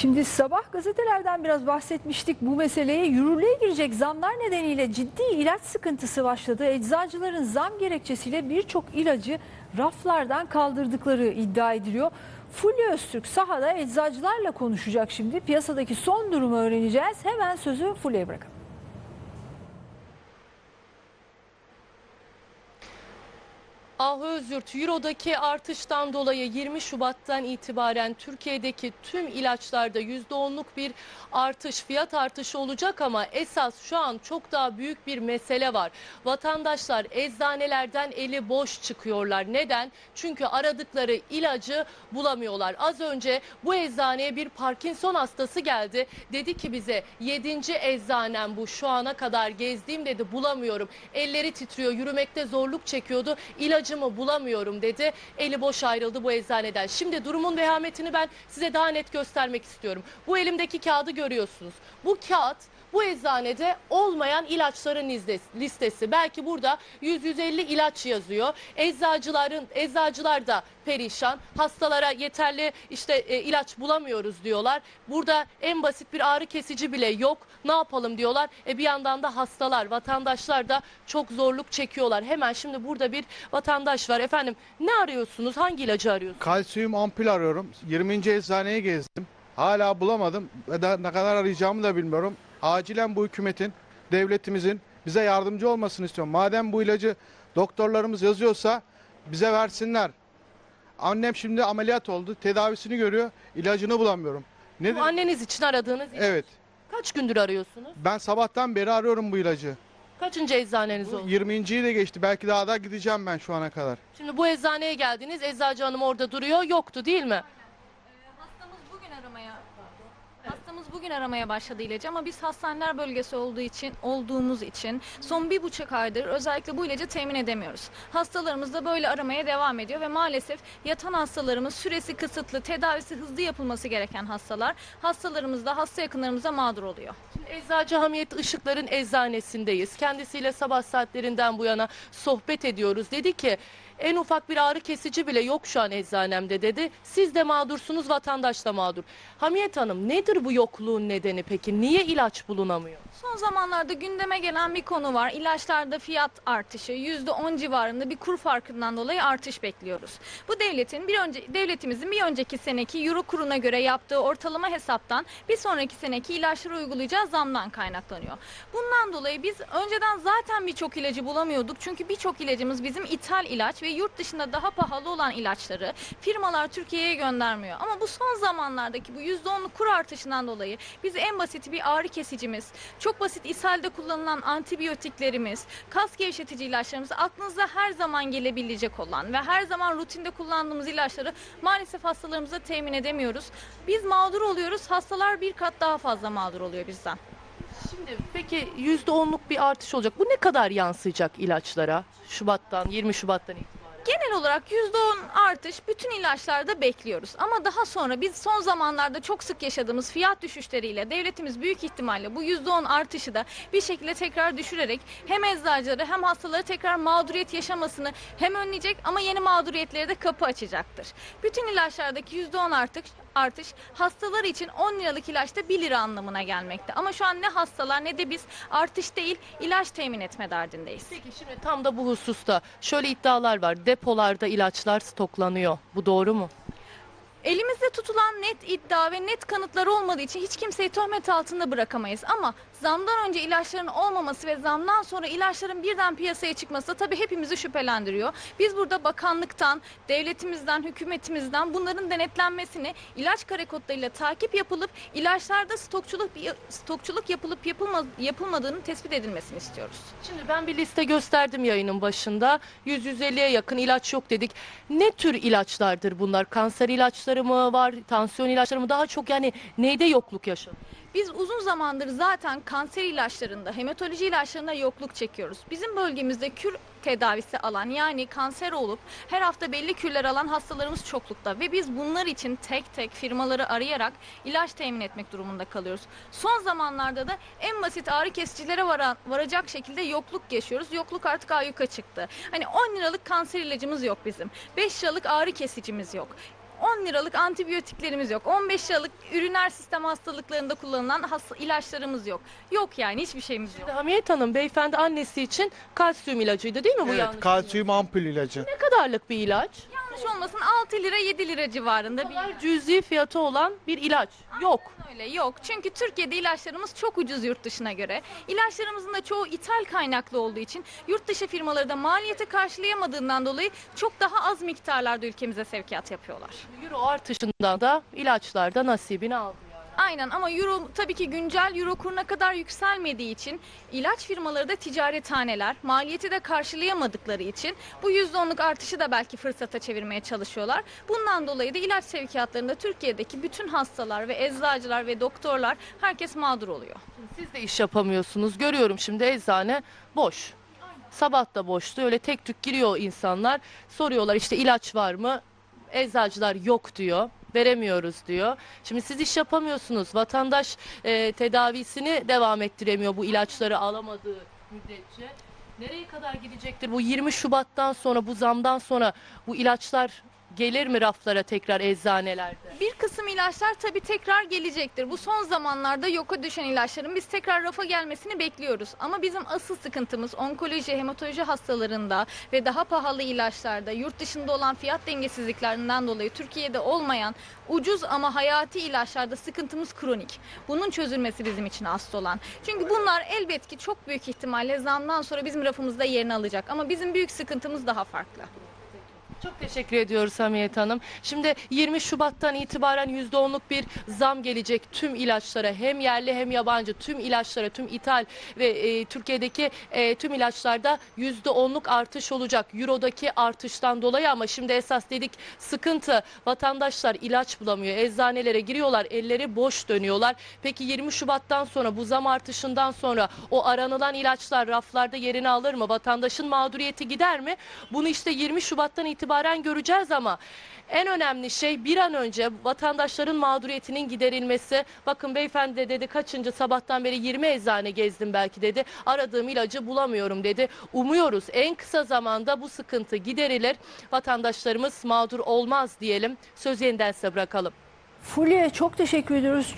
Şimdi sabah gazetelerden biraz bahsetmiştik bu meseleye. Yürürlüğe girecek zamlar nedeniyle ciddi ilaç sıkıntısı başladı. Eczacıların zam gerekçesiyle birçok ilacı raflardan kaldırdıkları iddia ediliyor. Fulya Öztürk sahada eczacılarla konuşacak şimdi. Piyasadaki son durumu öğreneceğiz. Hemen sözü Fulya'ya bırakalım. Ahu Özyurt, Euro'daki artıştan dolayı 20 Şubat'tan itibaren Türkiye'deki tüm ilaçlarda %10'luk bir artış, fiyat artışı olacak ama esas şu an çok daha büyük bir mesele var. Vatandaşlar eczanelerden eli boş çıkıyorlar. Neden? Çünkü aradıkları ilacı bulamıyorlar. Az önce bu eczaneye bir Parkinson hastası geldi. Dedi ki bize 7. eczanem bu şu ana kadar gezdiğim dedi bulamıyorum. Elleri titriyor, yürümekte zorluk çekiyordu. İlacımı bulamıyorum dedi. Eli boş ayrıldı bu eczaneden. Şimdi durumun vehametini ben size daha net göstermek istiyorum. Bu elimdeki kağıdı görüyorsunuz. Bu kağıt bu eczanede olmayan ilaçların listesi-. Belki burada 100-150 ilaç yazıyor. Eczacıların eczacılar da perişan. Hastalara yeterli işte e, ilaç bulamıyoruz diyorlar. Burada en basit bir ağrı kesici bile yok. Ne yapalım diyorlar. E bir yandan da hastalar, vatandaşlar da çok zorluk çekiyorlar. Hemen şimdi burada bir vatandaş var. Efendim ne arıyorsunuz? Hangi ilacı arıyorsunuz? Kalsiyum ampul arıyorum. 20. eczaneyi gezdim. Hala bulamadım. Ne kadar arayacağımı da bilmiyorum. Acilen bu hükümetin, devletimizin bize yardımcı olmasını istiyorum. Madem bu ilacı doktorlarımız yazıyorsa bize versinler. Annem şimdi ameliyat oldu. Tedavisini görüyor. ilacını bulamıyorum. Bu Nedir? anneniz için aradığınız ilaç. Evet. Kaç gündür arıyorsunuz? Ben sabahtan beri arıyorum bu ilacı. Kaçıncı eczaneniz Bu oldu? 20.yi de geçti. Belki daha da gideceğim ben şu ana kadar. Şimdi bu eczaneye geldiniz. Eczacı hanım orada duruyor. Yoktu değil mi? Hastamız bugün aramaya Hastamız bugün aramaya başladı ilacı ama biz hastaneler bölgesi olduğu için olduğumuz için son bir buçuk aydır özellikle bu ilacı temin edemiyoruz. Hastalarımız da böyle aramaya devam ediyor ve maalesef yatan hastalarımız süresi kısıtlı, tedavisi hızlı yapılması gereken hastalar. Hastalarımız da hasta yakınlarımız mağdur oluyor. Şimdi Eczacı Hamiyet Işıklar'ın eczanesindeyiz. Kendisiyle sabah saatlerinden bu yana sohbet ediyoruz. Dedi ki en ufak bir ağrı kesici bile yok şu an eczanemde dedi. Siz de mağdursunuz, vatandaş da mağdur. Hamiyet Hanım nedir bu yokluğun nedeni peki? Niye ilaç bulunamıyor? Son zamanlarda gündeme gelen bir konu var. İlaçlarda fiyat artışı %10 civarında bir kur farkından dolayı artış bekliyoruz. Bu devletin bir önce devletimizin bir önceki seneki euro kuruna göre yaptığı ortalama hesaptan bir sonraki seneki ilaçlara uygulayacağı zamdan kaynaklanıyor. Bundan dolayı biz önceden zaten birçok ilacı bulamıyorduk. Çünkü birçok ilacımız bizim ithal ilaç ve yurt dışında daha pahalı olan ilaçları firmalar Türkiye'ye göndermiyor. Ama bu son zamanlardaki bu %10'luk kur artışından dolayı biz en basit bir ağrı kesicimiz, çok basit ishalde kullanılan antibiyotiklerimiz, kas gevşetici ilaçlarımız aklınıza her zaman gelebilecek olan ve her zaman rutinde kullandığımız ilaçları maalesef hastalarımıza temin edemiyoruz. Biz mağdur oluyoruz, hastalar bir kat daha fazla mağdur oluyor bizden. Şimdi peki %10'luk bir artış olacak. Bu ne kadar yansıyacak ilaçlara? Şubat'tan, 20 Şubat'tan itibaren. Genel olarak %10 artış bütün ilaçlarda bekliyoruz. Ama daha sonra biz son zamanlarda çok sık yaşadığımız fiyat düşüşleriyle devletimiz büyük ihtimalle bu %10 artışı da bir şekilde tekrar düşürerek hem eczacıları hem hastaları tekrar mağduriyet yaşamasını hem önleyecek ama yeni mağduriyetlere de kapı açacaktır. Bütün ilaçlardaki %10 artış artış hastalar için 10 liralık ilaçta 1 lira anlamına gelmekte. Ama şu an ne hastalar ne de biz artış değil ilaç temin etme derdindeyiz. Peki şimdi tam da bu hususta şöyle iddialar var. Depolarda ilaçlar stoklanıyor. Bu doğru mu? Elimizde tutulan net iddia ve net kanıtlar olmadığı için hiç kimseyi töhmet altında bırakamayız. Ama zamdan önce ilaçların olmaması ve zamdan sonra ilaçların birden piyasaya çıkması tabii hepimizi şüphelendiriyor. Biz burada bakanlıktan, devletimizden, hükümetimizden bunların denetlenmesini, ilaç kare kodlarıyla takip yapılıp ilaçlarda stokçuluk stokçuluk yapılıp yapılma, yapılmadığının tespit edilmesini istiyoruz. Şimdi ben bir liste gösterdim yayının başında. 100-150'ye yakın ilaç yok dedik. Ne tür ilaçlardır bunlar? Kanser ilaçları mı var? Tansiyon ilaçları mı? Daha çok yani neyde yokluk yaşanıyor? Biz uzun zamandır zaten kanser ilaçlarında, hematoloji ilaçlarında yokluk çekiyoruz. Bizim bölgemizde kür tedavisi alan yani kanser olup her hafta belli kürler alan hastalarımız çoklukta ve biz bunlar için tek tek firmaları arayarak ilaç temin etmek durumunda kalıyoruz. Son zamanlarda da en basit ağrı kesicilere vara- varacak şekilde yokluk yaşıyoruz. Yokluk artık ayyuka çıktı. Hani 10 liralık kanser ilacımız yok bizim. 5 liralık ağrı kesicimiz yok. 10 liralık antibiyotiklerimiz yok. 15 liralık üriner sistem hastalıklarında kullanılan has- ilaçlarımız yok. Yok yani hiçbir şeyimiz yok. Hamiyet Hanım beyefendi annesi için kalsiyum ilacıydı değil mi bu Evet, yanlış? kalsiyum ampul ilacı. Ne kadarlık bir ilaç? Yanlış olmasın 6 lira 7 lira civarında bir kadar cüzi fiyatı olan bir ilaç yok. Öyle yok. Çünkü Türkiye'de ilaçlarımız çok ucuz yurt dışına göre. İlaçlarımızın da çoğu ithal kaynaklı olduğu için yurt dışı firmaları da maliyeti karşılayamadığından dolayı çok daha az miktarlarda ülkemize sevkiyat yapıyorlar. Euro artışından da ilaçlarda nasibini aldı. Aynen ama euro tabii ki güncel euro kuruna kadar yükselmediği için ilaç firmaları da ticarethaneler maliyeti de karşılayamadıkları için bu %10'luk artışı da belki fırsata çevirmeye çalışıyorlar. Bundan dolayı da ilaç sevkiyatlarında Türkiye'deki bütün hastalar ve eczacılar ve doktorlar herkes mağdur oluyor. Siz de iş yapamıyorsunuz. Görüyorum şimdi eczane boş. Sabah da boştu. Öyle tek tük giriyor insanlar. Soruyorlar işte ilaç var mı? Eczacılar yok diyor. Veremiyoruz diyor. Şimdi siz iş yapamıyorsunuz. Vatandaş e, tedavisini devam ettiremiyor bu ilaçları alamadığı müddetçe. Nereye kadar gidecektir? Bu 20 Şubat'tan sonra bu zamdan sonra bu ilaçlar gelir mi raflara tekrar eczanelerde? Bir kısım ilaçlar tabii tekrar gelecektir. Bu son zamanlarda yoka düşen ilaçların biz tekrar rafa gelmesini bekliyoruz. Ama bizim asıl sıkıntımız onkoloji, hematoloji hastalarında ve daha pahalı ilaçlarda yurt dışında olan fiyat dengesizliklerinden dolayı Türkiye'de olmayan ucuz ama hayati ilaçlarda sıkıntımız kronik. Bunun çözülmesi bizim için asıl olan. Çünkü bunlar elbet ki çok büyük ihtimalle zamdan sonra bizim rafımızda yerini alacak. Ama bizim büyük sıkıntımız daha farklı. Çok teşekkür ediyoruz Hamiyet Hanım. Şimdi 20 Şubat'tan itibaren %10'luk bir zam gelecek tüm ilaçlara hem yerli hem yabancı tüm ilaçlara tüm ithal ve e, Türkiye'deki e, tüm ilaçlarda %10'luk artış olacak. Euro'daki artıştan dolayı ama şimdi esas dedik sıkıntı vatandaşlar ilaç bulamıyor. Eczanelere giriyorlar elleri boş dönüyorlar. Peki 20 Şubat'tan sonra bu zam artışından sonra o aranılan ilaçlar raflarda yerini alır mı? Vatandaşın mağduriyeti gider mi? Bunu işte 20 Şubat'tan itibaren göreceğiz ama en önemli şey bir an önce vatandaşların mağduriyetinin giderilmesi. Bakın beyefendi de dedi kaçıncı sabahtan beri 20 eczane gezdim belki dedi. Aradığım ilacı bulamıyorum dedi. Umuyoruz en kısa zamanda bu sıkıntı giderilir. Vatandaşlarımız mağdur olmaz diyelim. Söz yeniden size bırakalım. Fulya çok teşekkür ediyoruz.